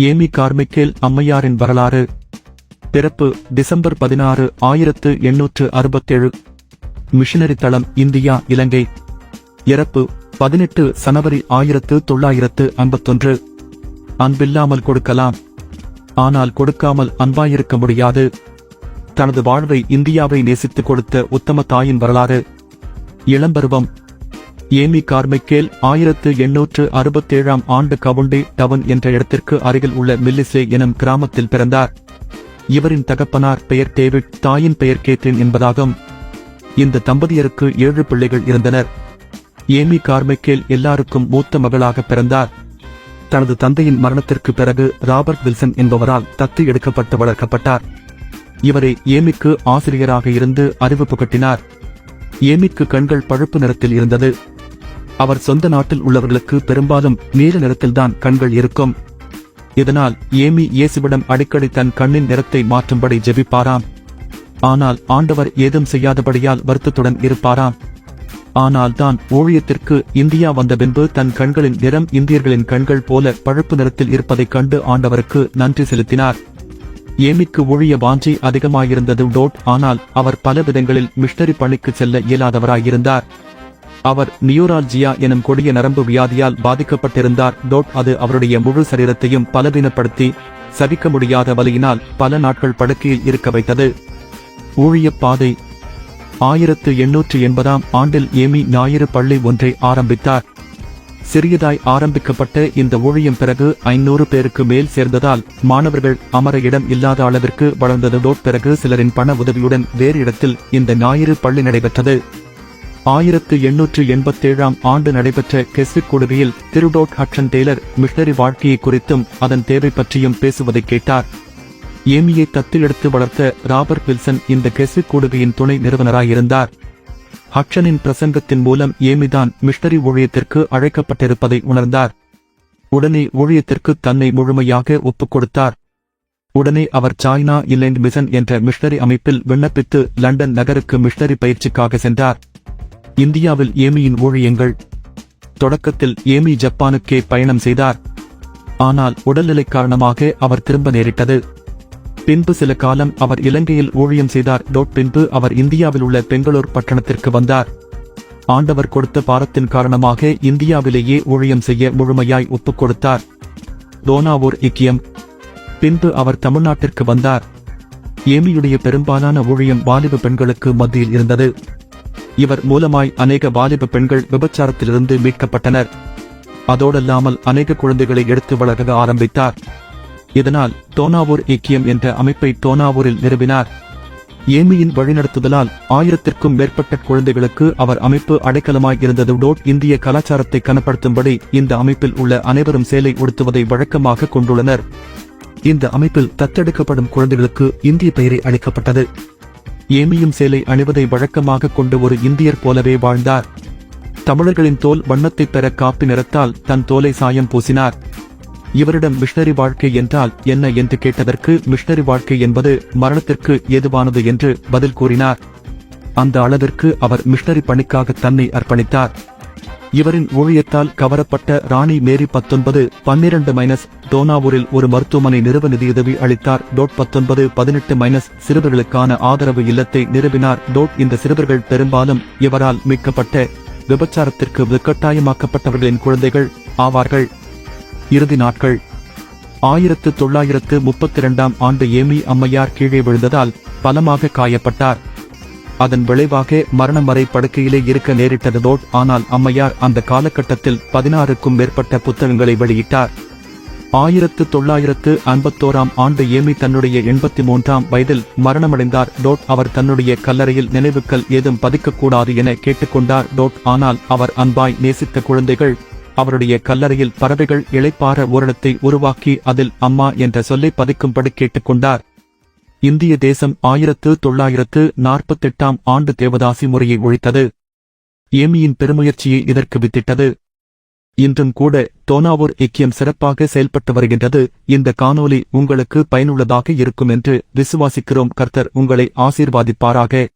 Amy கார்மிக்கேல் அம்மையாரின் வரலாறு. பிறப்பு December பதினாறு ஆயிரத்து எண்ணூற்று அறுபத்தேழு. மிஷனரி தளம் இந்தியா இலங்கை. இறப்பு பதினெட்டு சனவரி ஆயிரத்து தொள்ளாயிரத்து ஐம்பத்தொன்று. அன்பில்லாமல் கொடுக்கலாம். ஆனால் கொடுக்காமல் அன்பாயிருக்க முடியாது. தனது வாழ்வை இந்தியாவை நேசித்துக் கொடுத்த உத்தம தாயின் வரலாறு. இளம்பருவம் ஏமி கார்மைக்கேல் ஆயிரத்து எண்ணூற்று அறுபத்தேழாம் ஆண்டு கவுண்டி டவன் என்ற இடத்திற்கு அருகில் உள்ள மில்லிசே எனும் கிராமத்தில் பிறந்தார். இவரின் தகப்பனார் பெயர் டேவிட் தாயின் பெயர் கேத்ரின் என்பதாகும். இந்த தம்பதியருக்கு ஏழு பிள்ளைகள் இருந்தனர். ஏமி கார்மைக்கேல் எல்லாருக்கும் மூத்த மகளாக பிறந்தார். தனது தந்தையின் மரணத்திற்கு பிறகு ராபர்ட் வில்சன் என்பவரால் தத்து எடுக்கப்பட்டு வளர்க்கப்பட்டார். இவரை ஏமிக்கு ஆசிரியராக இருந்து அறிவு புகட்டினார் ஏமிக்கு கண்கள் பழுப்பு நிறத்தில் இருந்தது. அவர் சொந்த நாட்டில் உள்ளவர்களுக்கு பெரும்பாலும் நீல நிறத்தில்தான் கண்கள் இருக்கும். இதனால் ஏமி இயேசுவிடம் அடிக்கடி தன் கண்ணின் நிறத்தை மாற்றும்படி ஜெபிப்பாராம். ஆனால் ஆண்டவர் ஏதும் செய்யாதபடியால் வருத்தத்துடன் இருப்பாராம். ஆனால் தான் ஊழியத்திற்கு இந்தியா வந்த பின்பு தன் கண்களின் நிறம் இந்தியர்களின் கண்கள் போல பழுப்பு நிறத்தில் இருப்பதைக் கண்டு ஆண்டவருக்கு நன்றி செலுத்தினார். ஏமிக்கு ஊழிய வாஞ்சி அதிகமாயிருந்தது டோட் ஆனால் அவர் பல விதங்களில் மிஷனரி பணிக்கு செல்ல இயலாதவராயிருந்தார். அவர் நியூரால்ஜியா எனும் கொடிய நரம்பு வியாதியால் பாதிக்கப்பட்டிருந்தார். டோட் அது அவருடைய முழு சரீரத்தையும் பலவீனப்படுத்தி சகிக்க முடியாத வலியினால் பல நாட்கள் படுக்கையில் இருக்க வைத்தது. ஊழிய பாதை. ஆயிரத்து எண்ணூற்று எண்பதாம் ஆண்டில் ஏமி ஞாயிறு பள்ளி ஒன்றை ஆரம்பித்தார். சிறியதாய் ஆரம்பிக்கப்பட்ட இந்த ஊழியம் பிறகு ஐநூறு பேருக்கு மேல் சேர்ந்ததால் மாணவர்கள் அமர இடம் இல்லாத அளவிற்கு வளர்ந்ததோடு பிறகு சிலரின் பண உதவியுடன் வேறு இடத்தில் இந்த ஞாயிறு பள்ளி நடைபெற்றது. ஆயிரத்து எண்ணூற்று எண்பத்தேழாம் ஆண்டு நடைபெற்ற கெஸ்விக் கொடுகையில் திருடோட் ஹட்சன் டெய்லர் மிஷனரி வாழ்க்கையை குறித்தும் அதன் தேவை பற்றியும் பேசுவதைக் கேட்டார். ஏமியை தத்து எடுத்து வளர்த்த ராபர்ட் வில்சன் இந்த கெஸ்விக் கொடுகையின் துணை நிறுவனராயிருந்தார். ஹட்சனின் பிரசங்கத்தின் மூலம் ஏமிதான் மிஷனரி ஊழியத்திற்கு அழைக்கப்பட்டிருப்பதை உணர்ந்தார். உடனே ஊழியத்திற்கு தன்னை முழுமையாக ஒப்புக் கொடுத்தார். உடனே அவர் சாய்னா இலேண்ட் மிஷன் என்ற மிஷனரி அமைப்பில் விண்ணப்பித்து லண்டன் நகருக்கு மிஷனரி பயிற்சிக்காக சென்றார். இந்தியாவில் ஏமியின் ஊழியங்கள். தொடக்கத்தில் ஏமி ஜப்பானுக்கே பயணம் செய்தார். ஆனால் உடல்நிலை காரணமாக அவர் திரும்ப நேரிட்டது. பின்பு சில காலம் அவர் இலங்கையில் ஊழியம் செய்தார். டோட் பின்பு அவர் இந்தியாவில் உள்ள பெங்களூர் பட்டணத்திற்கு வந்தார். ஆண்டவர் கொடுத்த பாரத்தின் காரணமாக இந்தியாவிலேயே ஊழியம் செய்ய முழுமையாய் ஒப்புக் கொடுத்தார். தோனாவூர் இக்கியம். பின்பு அவர் தமிழ்நாட்டிற்கு வந்தார். ஏமியுடைய பெரும்பாலான ஊழியம் வாலிப பெண்களுக்கு மத்தியில் இருந்தது. இவர் மூலமாய் அநேக வாலிப பெண்கள் விபச்சாரத்திலிருந்து மீட்கப்பட்டனர். அதோடல்லாமல் அநேக குழந்தைகளை எடுத்து வளர்க்க ஆரம்பித்தார். இதனால் தோனாவூர் இக்கியம் என்ற அமைப்பை தோனாவூரில் நிறுவினார். ஏமியின் வழிநடத்துதலால் ஆயிரத்திற்கும் மேற்பட்ட குழந்தைகளுக்கு அவர் அமைப்பு அடைக்கலமாய் இருந்ததோடு இந்திய கலாச்சாரத்தை கனப்படுத்தும்படி இந்த அமைப்பில் உள்ள அனைவரும் சேலை உடுத்துவதை வழக்கமாக கொண்டுள்ளனர். இந்த அமைப்பில் தத்தெடுக்கப்படும் குழந்தைகளுக்கு இந்திய பெயரை அளிக்கப்பட்டது. ஏமியும் சேலை அணிவதை வழக்கமாக கொண்டு ஒரு இந்தியர் போலவே வாழ்ந்தார். தமிழர்களின் தோல் வண்ணத்தைப் பெற காப்பி நிறத்தால் தன் தோலை சாயம் பூசினார். இவரிடம் மிஷனரி வாழ்க்கை என்றால் என்ன என்று கேட்டதற்கு மிஷனரி வாழ்க்கை என்பது மரணத்திற்கு ஏதுவானது என்று பதில் கூறினார். அந்த அளவிற்கு அவர் மிஷனரி பணிக்காக தன்னை அர்ப்பணித்தார். இவரின் ஊழியத்தால் கவரப்பட்ட ராணி மேரி பத்தொன்பது பன்னிரண்டு மைனஸ் தோனாவூரில் ஒரு மருத்துவமனை நிறுவ நிதியுதவி அளித்தார். டோட் பத்தொன்பது பதினெட்டு மைனஸ் சிறுவர்களுக்கான ஆதரவு இல்லத்தை நிறுவினார் டோட் இந்த சிறுவர்கள் பெரும்பாலும் இவரால் மீட்கப்பட்ட விபச்சாரத்திற்கு வலுக்கட்டாயமாக்கப்பட்டவர்களின் குழந்தைகள் ஆவார்கள். இறுதி நாட்கள். ஆயிரத்து தொள்ளாயிரத்து முப்பத்தி இரண்டாம் ஆண்டு ஏமி அம்மையார் கீழே விழுந்ததால் பலமாக காயப்பட்டார். அதன் விளைவாக மரணம் வரை படுக்கையிலே இருக்க நேரிட்டதோட் ஆனால் அம்மையார் அந்த காலகட்டத்தில் பதினாறுக்கும் மேற்பட்ட புத்தகங்களை வெளியிட்டார். ஆயிரத்து தொள்ளாயிரத்து ஐம்பத்தோராம் ஆண்டு ஏமி தன்னுடைய எண்பத்தி மூன்றாம் வயதில் மரணமடைந்தார். டோட் அவர் தன்னுடைய கல்லறையில் நினைவுக்கள் ஏதும் பதிக்கக்கூடாது என கேட்டுக்கொண்டார். டோட் ஆனால் அவர் அன்பாய் நேசித்த குழந்தைகள் அவருடைய கல்லறையில் பறவைகள் இளைப்பாற ஓரிடத்தை உருவாக்கி அதில் அம்மா என்ற சொல்லை பதிக்கும்படி கேட்டுக்கொண்டார். இந்திய தேசம் ஆயிரத்து தொள்ளாயிரத்து நாற்பத்தெட்டாம் ஆண்டு தேவதாசி முறையை ஒழித்தது. ஏமியின் பெருமுயற்சியை இதற்கு வித்திட்டது. இன்றும் கூட தோனாவூர் இக்கியம் சிறப்பாக செயல்பட்டு வருகின்றது. இந்த காணொலி உங்களுக்கு பயனுள்ளதாக இருக்கும் என்று விசுவாசிக்கிறோம். கர்த்தர் உங்களை ஆசீர்வாதிப்பாராக.